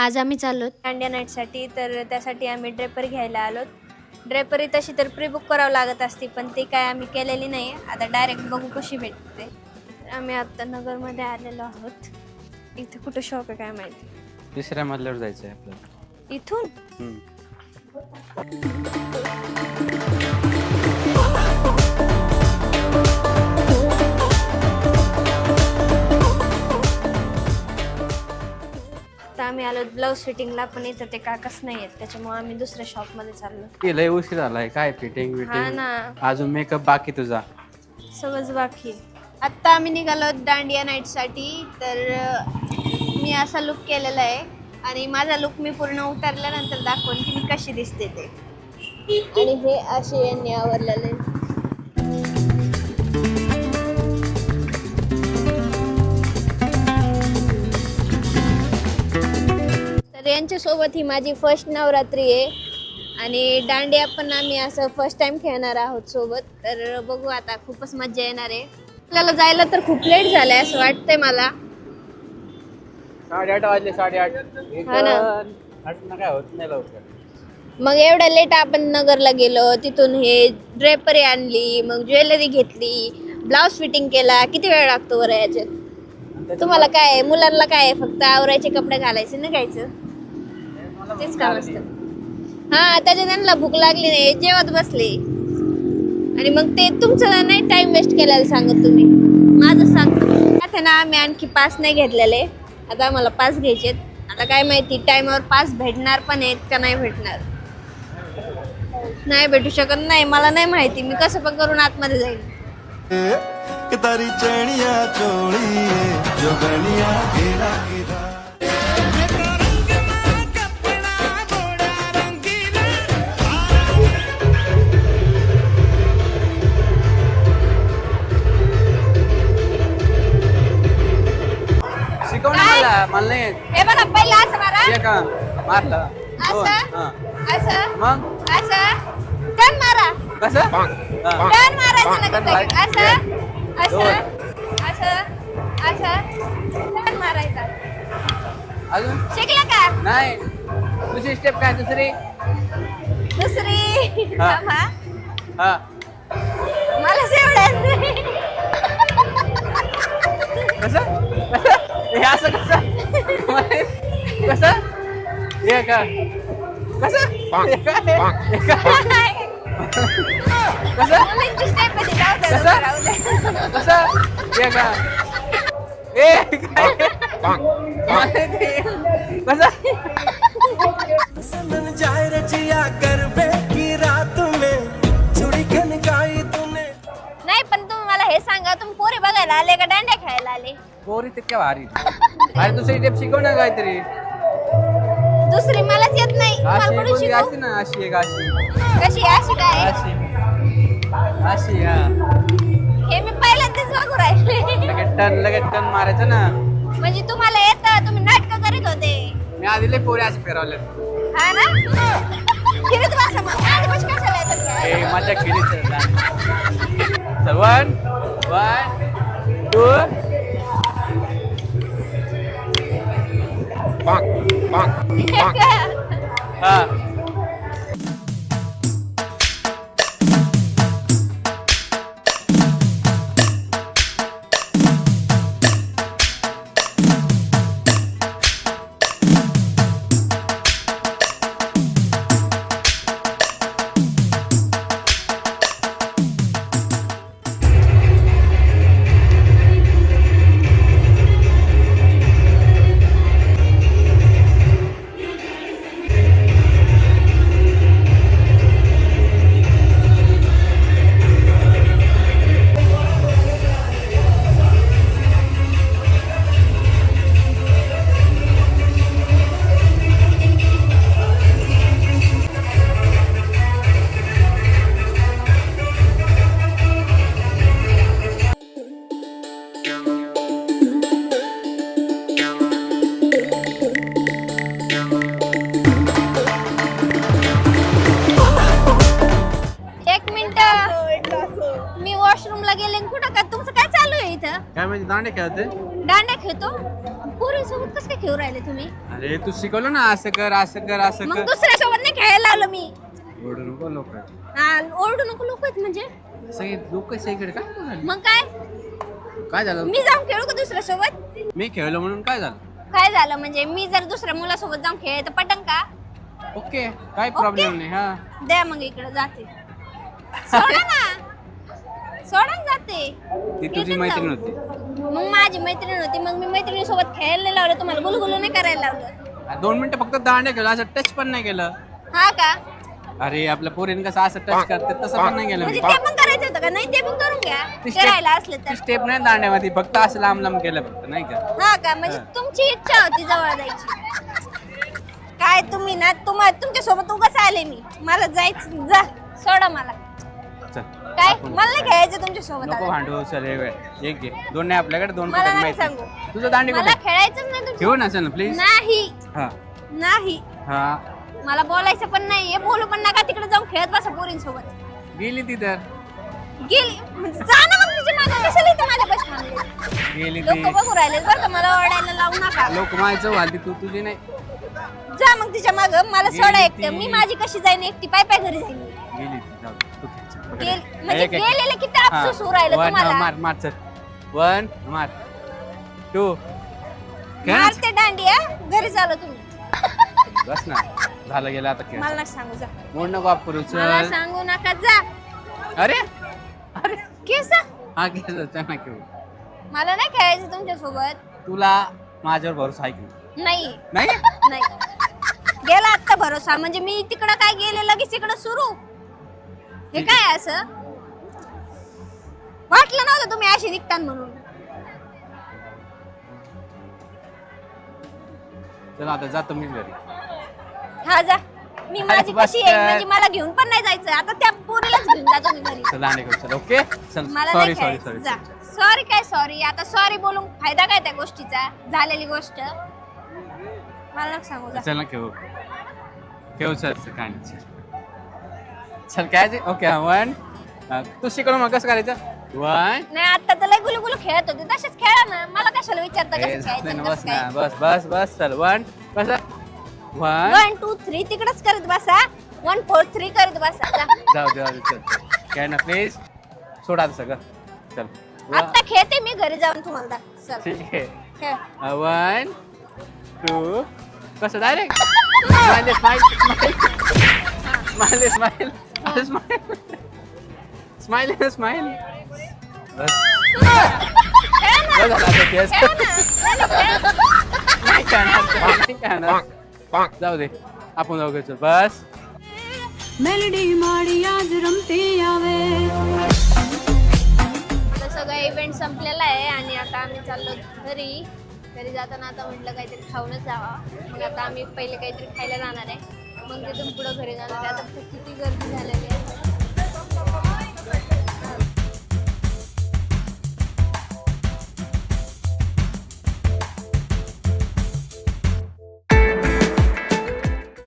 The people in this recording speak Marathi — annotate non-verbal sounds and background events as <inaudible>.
आज आम्ही चाललो. दांडिया नाईटसाठी तर त्यासाठी आम्ही ड्रेपर घ्यायला आलो. ड्रेपरी तशी तर प्री बुक करावं लागत असते पण ती काय आम्ही केलेली नाही आता डायरेक्ट बघू कशी भेटते. तर आम्ही आत्ता नगरमध्ये आलेलो आहोत. इथे कुठं शॉप आहे काय माहिती? तिसऱ्या मजल्यावर जायचं आहे आपल्याला. इथून? हम्म. आम्ही आलो ब्लाऊज फिटिंगला पण इथं ते काकच नाही आहेत त्याच्यामुळे आम्ही दुसऱ्या शॉपमध्ये चाललो. ते लय उशीर झालाय काय फिटिंग हा बिटिंग ना. अजून मेकअप बाकी तुझा? सगळंच बाकी. आत्ता आम्ही निघालो दांडिया नाईटसाठी तर अं, मी असा लुक केलेला आहे आणि माझा लुक मी पूर्ण उतरल्यानंतर दाखवून की मी कशी दिसते ते. आणि हे असे यांनी आवरलेले. तर यांच्यासोबत ही माझी फर्स्ट नवरात्री आहे. आणि दांडिया पण आम्ही असं फर्स्ट टाइम खेळणार आहोत सोबत. तर बघू आता खूपच मजा येणार आहे. आपल्याला जायला तर खूप लेट झालंय असं वाटतंय मला. साडेआठ वाजले साडेआठ. हा ना. आठ काय होत नाही लवकर. मग एवढ्या लेट आपण नगरला गेलो तिथून हे ड्रेपरी आणली मग ज्वेलरी घेतली ब्लाऊज फिटिंग केला. किती वेळ लागतो बरं याच्यात? तुम्हाला काय आहे? मुलांना काय आहे? फक्त आवरायचे कपडे घालायचे ना घ्यायचं? तेच काम असतं. हा त्याच्या त्यांना भूक लागली नाही जेवत बसले. आणि मग ते तुमचं नाही टाइम वेस्ट केलेला सांगत तुम्ही. माझं सांगतो आता ना आम्ही आणखी पास नाही घेतलेले. आता आम्हाला पास घ्यायचे आता काय माहिती टाइमवर पास भेटणार पण आहेत का नाही भेटणार? नाही भेटू शकत नाही. मला नाही माहिती. मी कसं पण करून आतमध्ये जाईल तारी चणिया चोळी जो गेला गेला ना मला मला नाही येत. हे बघा पहिला असं मारा. ये का? मारलं. दोन असं हा. असं मग? असं. टर्न मारा. कसं? हा. टर्न मारायचं Turn लगेच मारायचं. असं असं दोन. असं असं. टर्न मारायचा अजून? शिकला का? नाही. दुसरी स्टेप काय? दुसरी? दुसरी. हा. थांबा. हा. मला सेवड्या कसं कसं? <laughs> हे असं कसं? हे का कसं हे काय? हे काय? कसं मुलींची स्टेप आहे ती, जाऊ दे, कसं? राहू दे. कसं हे का ए काय मला ते- कसं सनन जाए रचिया कर की रात में। चुड़ी खनकाई तूने। नाही पण तुम्ही मला हे सांगा तुम्ही पोरी बघायला आले का दांड्या खेळायला आले पोरी तितक्या भारी अरे दुसरी स्टेप शिकव ना काहीतरी दुसरी मलाच येत नाही. अशी ना अशी एक अशी कशी? अशी काय? अशी. अशी हा. हे मी पहिल्यांदाच बघू राहिले. लगेच टन लगेच टन मारायचं ना. म्हणजे तुम्हाला येतं तुम्ही नाटक करीत होते. मी आधी लय पोरी अशी फिरवले. हा ना? फिरत बसा मग. आधीपासून कशाला येतात खेळीच तर वन वन टू ปังปังปังเออ काय म्हणजे दांडे खेळते दांड्या खेळतो? पोरी सोबत कसं काय खेळू राहिले तुम्ही? अरे तू शिकवलं ना असं कर असं कर असं मग कर. दुसऱ्या सोबत नाही खेळायला लावलं मी. ओरडू नको लोक. हा ओरडू नको लोक आहेत म्हणजे. सगळे लोक इकडे काय? मग काय? काय झालं? मी जाऊन खेळू का दुसऱ्या सोबत मी खेळलो म्हणून काय झालं? काय झालं म्हणजे मी जर दुसऱ्या मुलासोबत जाऊन खेळ तर पटन का? ओके काय प्रॉब्लेम नाही हा. द्या मग इकडे जाते. सोडा ना. सोडा ना जाते. ती तुझी मैत्रीण. होती. मग माझी मैत्रीण होती. मग मी मैत्रिणी सोबत खेळायला नाही लावलं. तुम्हाला गुलगुलू नाही करायला लावलं. दोन मिनिटं फक्त दांड्या केलं असं टच पण नाही केलं. हा का? अरे आपल्या पोरीने कसं असं टच करते तसं पण नाही केलं म्हणजे मी ते पण करायचं होतं का? नाही ते पण करून घ्या. ती करायला असले ती तर स्टेप नाही दांड्यामध्ये फक्त असं लांब लांब केलं फक्त नाही का? हा का? म्हणजे. तुमची इच्छा होती जवळ जायची. काय तुम्ही ना तुम्हा तुमच्यासोबत उगाच आले मी. मला जायचं जा. सोडा मला. काय? मला नाही खेळायचं तुमच्यासोबत नको. भांडू चल हे वेळ एक घे. दोन नाही आपल्याकडे दोन मला नाही माहिती. सांगू. तुझं दांडी मला कुठे? खेळायचंच नाही तुमच्या ठेवू ना चल ना प्लीज नाही. हा. नाही. हा. मला बोलायचं पण नाहीये बोलू पण नका तिकडे जाऊन खेळत बसा पोरींसोबत. गेली ती तर गेली? जा ना मग तिच्यामागे कशाला इथं माझ्या बस गेली ती. लोक बघू राहिले बरं का मला ओरडायला लावू नका. लोक माझं वालती तू तुझी नाही. जा मग तिच्या माग मला सोडा. एकटं. मी माझी कशी जाईन? एकटी पाय पाय घरी जाईन. गेली ती जाऊ दे. तू खेळ, चल, पकड. गेल- म्हणजे एक- एक- गेलेले किती अफसोस होऊ राहिलं One, तुम्हाला? मार मार चल. वन मार. टू. ना. मारते दांडिया घरी चालू तुम्ही. बस ना. झालं गेलं आता खेळ. मला नका सांगू जा. मोड नको आप करू मला चल सांगू नका जा. अरे अरे. केस? हा खेळ ना खेळू. मला नाही खेळायचं तुमच्यासोबत तुला माझ्यावर भरोसा आहे की नाही? नाही. नाही? गेला आता भरोसा. म्हणजे मी तिकडं काय गेले लगेच इकडं सुरू. हे काय असं? वाटलं नव्हतं तुम्ही अशी निघता म्हणून. चला आता जातो मी घरी. हा जा. मी माझी बस कशी आहे? कर. म्हणजे मला घेऊन पण नाही जायचं. आता त्या पोरीलाच घेऊन घरी. चल आणि चल ओके? मला सॉरी नाही सॉरी खेळायचं सॉरी जा. सॉरी काय सॉरी आता सॉरी बोलून फायदा काय त्या गोष्टीचा? झालेली गोष्ट. मला नको सांगू जा. चल ना खेळू चल चल, काय नाही चल. चल काय ओके वन. तू शिकवलं मग कसं करायचं? वन नाही आता तर लय गुलू गुलू खेळत होते. तसेच खेळा ना. मला कशाला विचारता कसं खेळायचं बस कसं ना. काय? बस बस बस. चल वन बस. वन वन टू थ्री तिकडच करत बसा. वन फोर थ्री करत बसा. जा. जाऊ दे जाऊ दे. चल चल. काय ना प्लीज सोडा आता सगळं. चल. आता खेळते मी घरी जाऊन तुम्हाला. चल. ठीक आहे. खेळ. वन टू कसं direct smile smile smile smile smile smile smile बस. बस झालं आता केस. नाही. नाही. जाऊ दे आपण जाऊ चल बस मेलडी माडी आज रमते यावे आता सगळा इव्हेंट संपलेला आहे आणि आता आम्ही चाललो घरी घरी जाताना आता म्हटलं काहीतरी खाऊनच जावा मग आता आम्ही पहिले काहीतरी खायला जाणार आहे मग तिथून पुढं घरी जाणार आहे आता किती गर्दी झालेली आहे